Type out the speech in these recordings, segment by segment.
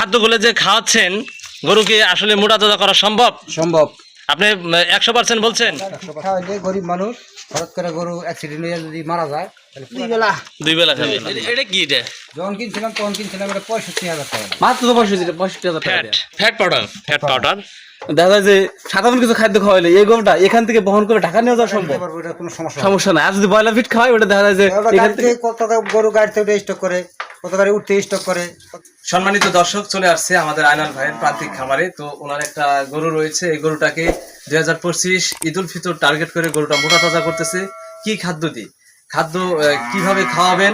খাদ্যগুলো যে খাওয়াচ্ছেন গরুকে আসলে মোটা তাজা করা সম্ভব? সম্ভব। আপনি একশো পার্সেন্ট বলছেন? গরিব মানুষ হঠাৎ করে গরু অ্যাক্সিডেন্ট হয়ে যদি মারা যায় তাহলে দুই বেলা। দুই বেলা খাবে। এটা কি এটা? যখন কিনছিলাম তখন কিনছিলাম এটা পঁয়ষট্টি হাজার টাকা। মাত্র পঁয়ষট্টি পঁয়ষট্টি হাজার টাকা। Fat fat powder fat powder দেখা যায় যে সাধারণ কিছু খাদ্য খাওয়াইলে এই গরুটা এখান থেকে বহন করে ঢাকা নিয়ে যাওয়া সম্ভব। কোনো সমস্যা সমস্যা নাই। আর যদি ব্রয়লার ফিট খাওয়াই ওটা দেখা যায় যে এখান থেকে কত গরু গাড়িতে উঠে স্টক করে কত গাড়ি উঠতে স্টক করে। সম্মানিত দর্শক চলে আসছে আমাদের আয়নাল ভাইয়ের প্রান্তিক খামারে। তো ওনার একটা গরু রয়েছে এই গরুটাকে দুই হাজার পঁচিশ ঈদ উল ফিতর টার্গেট করে গরুটা মোটা তাজা করতেছে। কি খাদ্য দিই খাদ্য কীভাবে খাওয়াবেন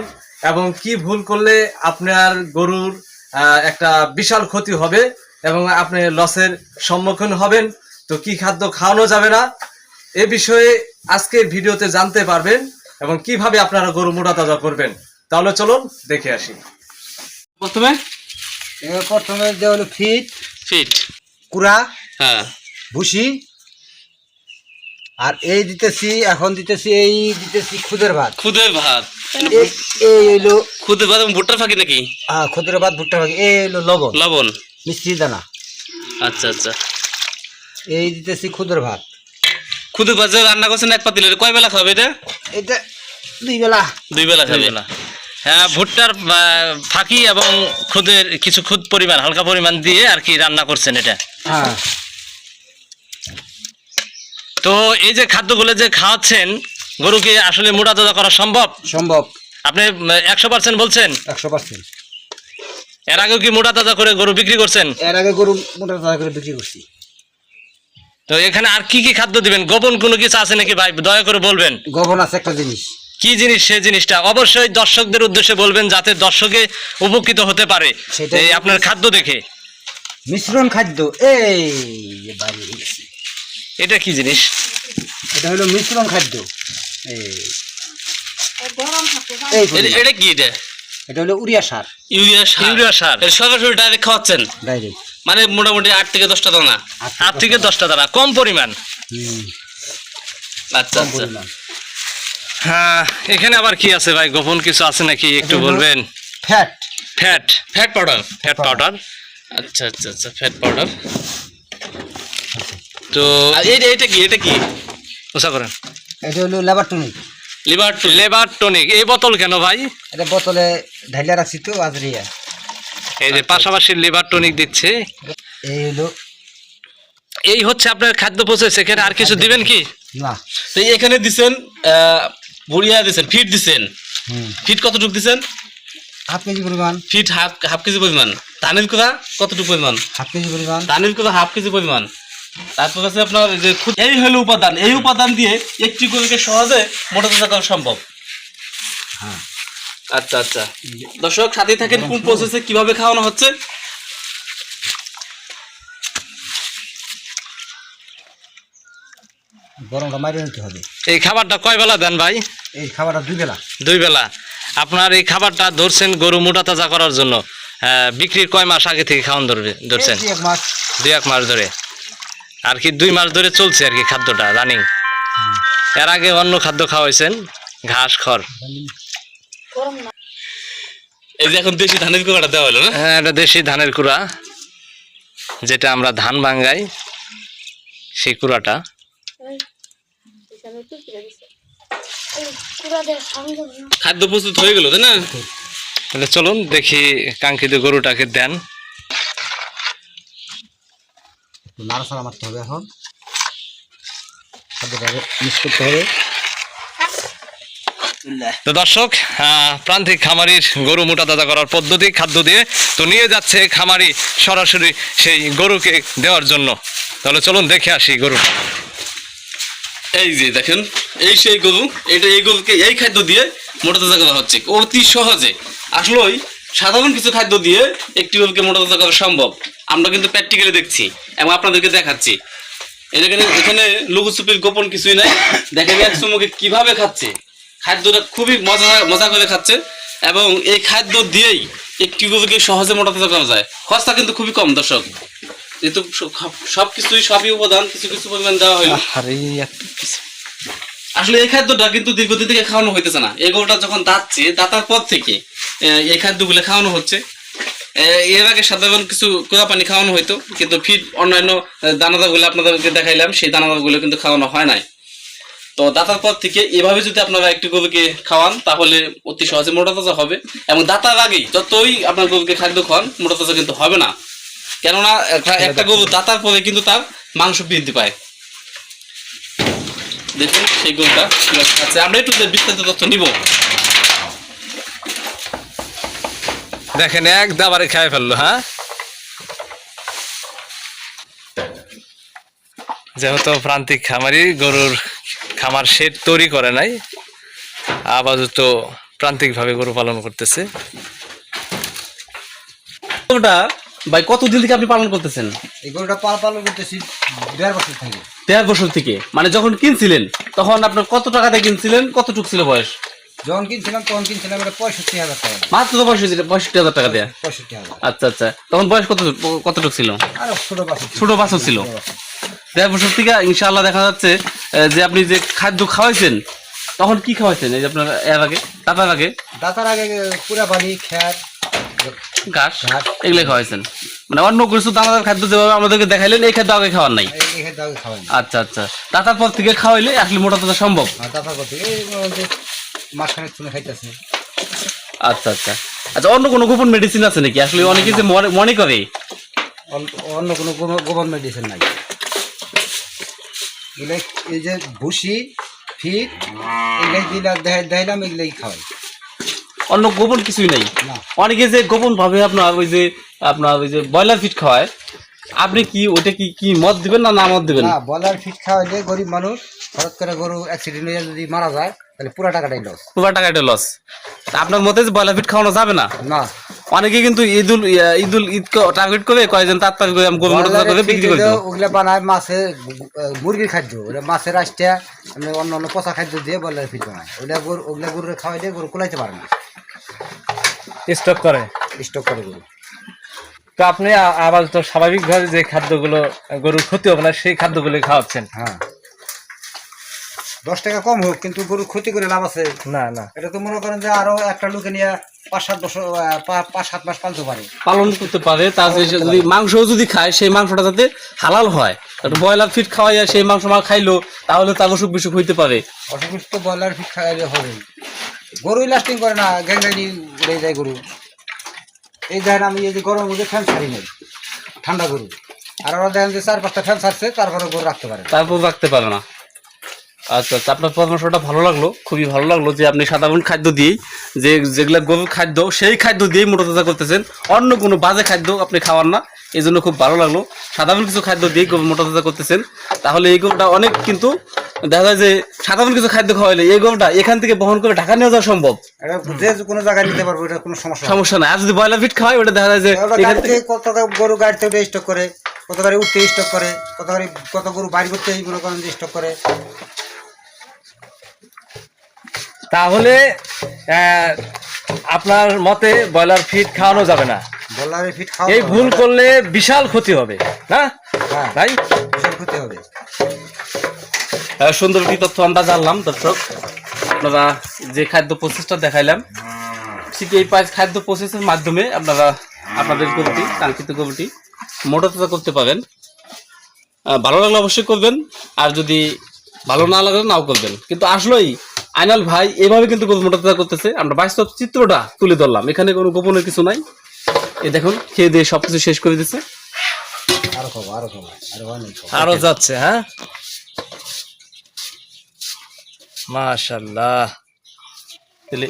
এবং কি ভুল করলে আপনার গরুর আহ, একটা বিশাল ক্ষতি হবে? এবং আপনি লসের সম্মুখীন হবেন তো কি খাদ্য খাওয়ানো যাবে না? এ বিষয়ে আজকের ভিডিওতে জানতে পারবেন এবং কীভাবে আপনারা গরু মোটা তাজা করবেন। তাহলে চলুন দেখে আসি। প্রথমে? প্রথমে যে হলো ফিট ফিট। কুড়া হ্যাঁ। ভুসি আর এই দিতেছি এখন দিতেছি এই দিতেছি খুদের ভাত। খুদের ভাত। এই হইল খুদের ভাত ভুট্টার ফাঁকি নাকি? আহ, খুদের ভাত ভুট্টা ভাগ এই হইল লবণ। লবণ। মিষ্টি দানা। আচ্ছা আচ্ছা। এই দিতেছি খুদের ভাত। খুদের ভাত যে রান্না করছেন এক পাতিলের কয় বেলা খাবে এটা? এটা দুই বেলা। দুই বেলা খাবে। না হ্যাঁ ভুট্টার ফাঁকি এবং খুদের কিছু খুদ পরিমাণ হালকা পরিমাণ দিয়ে আর কি রান্না করছেন এটা। হ্যাঁ। তো এই যে খাদ্যগুলো যে খাওয়াচ্ছেন গরুকে আসলে মোটা তাজা করা সম্ভব? সম্ভব। আপনি একশো পার্সেন্ট বলছেন? একশো পার্সেন্ট। এর আগেও কি মোটা তাজা করে গরু বিক্রি করছেন? এর আগে গরু মোটা তাজা করে বিক্রি করছি। তো এখানে আর কি কি খাদ্য দিবেন? গোপন কোনো কিছু আছে নাকি ভাই? দয়া করে বলবেন। গভন আছে একটা জিনিস। কি জিনিস সেই জিনিসটা? অবশ্যই দর্শকদের উদ্দেশ্যে বলবেন যাতে দর্শকে উপকৃত হতে পারে এই আপনার খাদ্য দেখে। মিশ্রণ খাদ্য এই এটা কি জিনিস? এটা হলো মিশ্রণ খাদ্য। এই। এটা কি এটা? এটা হলো উড়িয়া সার। ইউরিয়া সার। ইউরিয়া সার। এটা সরাসরি ডাইরেক্ট খাওয়াচ্ছেন? ডাইরেক্ট। মানে মোটামুটি আট থেকে দশটা দানা। আট থেকে দশটা। দানা কম পরিমাণ। আচ্ছা আচ্ছা। হ্যাঁ এখানে আবার কি আছে ভাই? গোপন কিছু আছে নাকি একটু বলবেন? Fat. Fat. Fat powder. Fat powder. আচ্ছা আচ্ছা আচ্ছা ফ্যাট পাউডার। তো এটা এটা কি? এটা কি? ওসা করেন। এটা হলো labour tonic liver labour tonic এই বোতল কেন ভাই? এটা বোতলে ঢাইলা রাখছি তো আজরিয়া। এই যে পাশাপাশি লেবার টনিক দিচ্ছে। এই হলো। এই হচ্ছে আপনার খাদ্য প্রসেস এখানে আর কিছু দিবেন কি? না। তো এখানে দিছেন বুড়িয়া দিছেন ফিট দিছেন। ফিট কতটুকু দিছেন? হাফ কেজি পরিমাণ। ফিট হাফ হাফ কেজি পরিমাণ। ধানের কোথা কতটুকু পরিমাণ? হাফ কেজি পরিমাণ। ধানের কোথা হাফ কেজি পরিমাণ। তারপর আছে আপনার যে এই হলো উপাদান। এই উপাদান দিয়ে একটি গরুকে সহজে মোটা তাজা করা সম্ভব। হ্যাঁ। আচ্ছা আচ্ছা। দর্শক সাথে থাকেন কোন প্রসেসে কীভাবে খাওয়ানো হচ্ছে? গরমটা মারিয়ে নিতে হবে। এই খাবারটা কয় বেলা দেন ভাই? এই খাবারটা দুই বেলা। দুই বেলা। আপনার এই খাবারটা ধরছেন গরু মোটা তাজা করার জন্য। বিক্রির কয় মাস আগে থেকে খাওয়ান ধরবে ধরছেন? এক মাস। দুই এক মাস ধরে। আর কি দুই মাস ধরে চলছে আর কি খাদ্যটা রানিং এর আগে অন্য খাদ্য খাওয়াইছেন ঘাস খড়। এই যে এখন দেশি ধানের কুড়াটা দেওয়া হলো না? হ্যাঁ এটা দেশি ধানের কুড়া যেটা আমরা ধান ভাঙ্গাই সেই কুড়াটা। খাদ্য প্রস্তুত হয়ে গেল তাই না? তাহলে চলুন দেখি কাঙ্ক্ষিত গরুটাকে দেন। একটু নাড়াচাড়া মারতে হবে এখন। খাদ্যটাকে মিক্স করতে হবে। তো দর্শক প্রান্তিক খামারির গরু মোটা তাজা করার পদ্ধতি, খাদ্য দিয়ে তো নিয়ে যাচ্ছে খামারি সরাসরি সেই গরুকে দেওয়ার জন্য। তাহলে চলুন দেখে আসি গরুটা। এই যে দেখেন, এই সেই গরু, এটা এই গরুকে এই খাদ্য দিয়ে মোটা তাজা করা হচ্ছে। অতি সহজে। আসলে সাধারণ কিছু খাদ্য দিয়ে একটি গরুকে মোটা তাজা করা সম্ভব। আমরা কিন্তু প্র্যাকটিক্যালি দেখছি এবং আপনাদেরকে দেখাচ্ছি। এখানে এখানে লুকুচুপির গোপন কিছুই নাই। দেখেন এক চুমুকে কীভাবে খাচ্ছে। খাদ্যটা খুবই মজা মজা করে খাচ্ছে এবং এই খাদ্য দিয়েই একটি গরুকে সহজে মোটা তাজা করা যায়। খরচা কিন্তু খুবই কম দর্শক। যেহেতু সব কিছুই সবই উপাদান কিছু কিছু পরিমাণ দেওয়া আরে আসলে এই খাদ্যটা কিন্তু দীর্ঘদিন থেকে খাওয়ানো হইতেছে না। এই গরুটা যখন দাঁতছে দাঁতার পর থেকে এই খাদ্যগুলো খাওয়ানো হচ্ছে। এর আগে সাধারণ কিছু কোয়া পানি খাওয়ানো হইতো, কিন্তু ফিট অন্যান্য দানাদারগুলো আপনাদেরকে দেখাইলাম, সেই দানাদারগুলো কিন্তু খাওয়ানো হয় নাই। তো দাতার পর থেকে এভাবে যদি আপনারা একটি গরুকে খাওয়ান, তাহলে অতি সহজে মোটা তাজা হবে। এবং দাতার আগেই যতই আপনার গরুকে খাদ্য খাওয়ান, মোটা তাজা কিন্তু হবে না। কেননা, একটা- গরু দাতার পরে কিন্তু তার মাংস বৃদ্ধি পায়। দেখুন সেই গরুটা কীভাবে আমরা একটু বিস্তারিত তথ্য নিব। দেখেন এক দাবারে খেয়ে ফেলল হ্যাঁ? যেহেতু প্রান্তিক খামারি গরুর খামার শেড তৈরি করে নাই আপাতত প্রান্তিকভাবে গরু পালন করতেছে। গরুটা ভাই কতদিন থেকে আপনি পালন করতেছেন? এই গরুটা পাল পালন করতেছি দেড় বছর থেকে। দেড় বছর থেকে। মানে যখন কিনছিলেন তখন আপনার কত টাকাতে কিনছিলেন? কতটুক ছিল বয়স? যখন কিনছিলাম তখন কিনছিলাম এটা পঁয়ষট্টি হাজার টাকা মাত্র তো পঁয়ষট্টি পঁয়ষট্টি হাজার টাকা দেয়া? পঁয়ষট্টি হাজার। আচ্ছা আচ্ছা। তখন বয়স কত কতটুক ছিল? আর ছোট বাছুর ছোট বাছুর ছিল। দেড় বছর। থেকে ইনশাআল্লাহ দেখা যাচ্ছে যে আপনি যে খাদ্য খাওয়াইছেন তখন কি খাওয়াইছেন? এই যে আপনার এর আগে দাতার আগে? দাতার আগে পুরা বাড়ি খ্যার ঘাস। এগুলো খাওয়াইছেন। মানে অন্য কিছু দানাদার খাদ্য যেভাবে আমাদেরকে দেখাইলেন এই খাদ্য আগে খাওয়ার নাই? আচ্ছা আচ্ছা। দাতার পর থেকে খাওয়াইলে আসলে মোটা তাজা সম্ভব। আর দাতার এই মোটামুটি মাঝখানে শুনে খাইতেছে। আচ্ছা আচ্ছা। আচ্ছা অন্য কোনো গোপন মেডিসিন আছে নাকি? আসলে অনেকে যে মনে- করে। অন্য কোনো গোবর মেডিসিন নাই। এগুলো এই যে ভুসি ফিট এগুলাই দিলা দেখাই- দেখাইলাম এগুলাই খাওয়াই। অন্য গোপন কিছুই নাই? অনেকে যে গোপন ভাবে আপনার ওই যে আপনার ওই যে ব্রয়লার ফিট খাওয়ায় আপনি কি ওটা কি কি মদ দিবেন না না মদ দিবেন? না বলার ফিট খাওয়াইলে গরিব মানুষ হঠাৎ করে গরু অ্যাক্সিডেন্ট হয়ে যদি মারা যায় তাহলে পুরা টাকাটাই লস পুরো টাকা এটা লস আপনার মতে যে ব্রয়লার ফিট খাওয়ানো যাবে না? না। অনেকে কিন্তু ঈদুল ঈদুল ঈদ টার্গেট করে কয়েকজন তার তার করে গরু করে বিক্রি করে ওগুলা বানায় মাছে মুরগির খাদ্য। ওটা মাছের আসটা মানে অন্য অন্য পচা খাদ্য দিয়ে বলার ফিট বানায়। ওগুলা গরু ওগুলা গরুরে খাওয়াইলে গরু কুলাইতে পারে না। স্টক করে? স্টক করে গরু। তো আপনি আ- আপাতত স্বাভাবিকভাবে যে খাদ্যগুলো গরুর ক্ষতি হবে না সেই খাদ্যগুলো খাওয়াচ্ছেন। হ্যাঁ। দশ টাকা কম হোক কিন্তু গরু ক্ষতি করে লাভ আছে। না না। এটা তো মনে করেন যে আরও একটা লোকে নিয়ে পাঁচ সাত বছর পাঁচ সাত মাস পালতে পারে। পালন করতে পারে তার যদি মাংস যদি খায় সেই মাংসটা যাতে হালাল হয়। ব্রয়লার ফিট খাওয়াইয়া সেই মাংস খাইলো তাহলে তার অসুখ বিসুখ হইতে পারে। অসুবিধ তো ব্রয়লার ফিট খাইলে হবে গরুই লাস্টিং করে না যায় গরু। এই দেখেন আমি এই যে গরম মধ্যে ফ্যান ছাড়ি নাই ঠান্ডা গরু। আর ওরা দেখেন যে চার পাঁচটা ফ্যান ছাড়ছে তারপরে গরু রাখতে পারে। তারপর রাখতে পারে না। আচ্ছা আচ্ছা আপনার পরামর্শটা ভালো লাগল খুবই ভালো লাগল যে আপনি সাধারণ খাদ্য দিয়েই যে যেগুলা গরুর খাদ্য সেই খাদ্য দিয়েই মোটা তাজা করতেছেন অন্য কোনো বাজে খাদ্য আপনি খাওয়ান না এই জন্য খুব ভালো লাগল। সাধারণ কিছু খাদ্য দিয়েই গরু মোটা তাজা করতেছেন তাহলে এই গরুটা অনেক কিন্তু দেখা যায় যে সাধারণ কিছু খাদ্য খাওয়াইলে এই গরুটা এখান থেকে বহন করে ঢাকা নিয়ে যাওয়া সম্ভব। যে কোনো জায়গায় নিতে পারব এটা কোনো সমস্যা না। সমস্যা নাই। আর যদি ব্রয়লার ফিট খাওয়াই ওটা দেখা যায় যে এখান থেকে কত গরু গাড়িতে উঠে স্টক করে কত গাড়ি উঠতে স্টক করে কত গাড়ি কত গরু বাড়ি করতে মনে করেন স্টক করে। তাহলে আপনার মতে ব্রয়লার ফিড খাওয়ানো যাবে না? খাওয়া এই ভুল করলে বিশাল ক্ষতি হবে না? হ্যাঁ ভাই? বিশাল ক্ষতি হবে। সুন্দর একটি তথ্য আমরা জানলাম দর্শক। আপনারা যে খাদ্য প্রসেসটা দেখাইলাম ঠিক এই পাঁচ খাদ্য প্রসেসের মাধ্যমে আপনারা আপনাদের গরুটি কাঙ্ক্ষিত গরুটি মোটাতাজা করতে পারেন। ভালো লাগলে অবশ্যই করবেন আর যদি ভালো না লাগলে নাও করবেন। কিন্তু আসলেই আইনাল ভাই এভাবে কিন্তু প্রথমটা করতেছে। আমরা বাস্তব চিত্রটা তুলে ধরলাম। এখানে কোনো গোপনের কিছু নাই। এ দেখুন খেয়ে দিয়ে সবকিছু শেষ করে দিচ্ছে আরও খাব আরও খাব আরও অনেক খাব। আরও যাচ্ছে হ্যাঁ? মাশাল্লাহ। তাহলে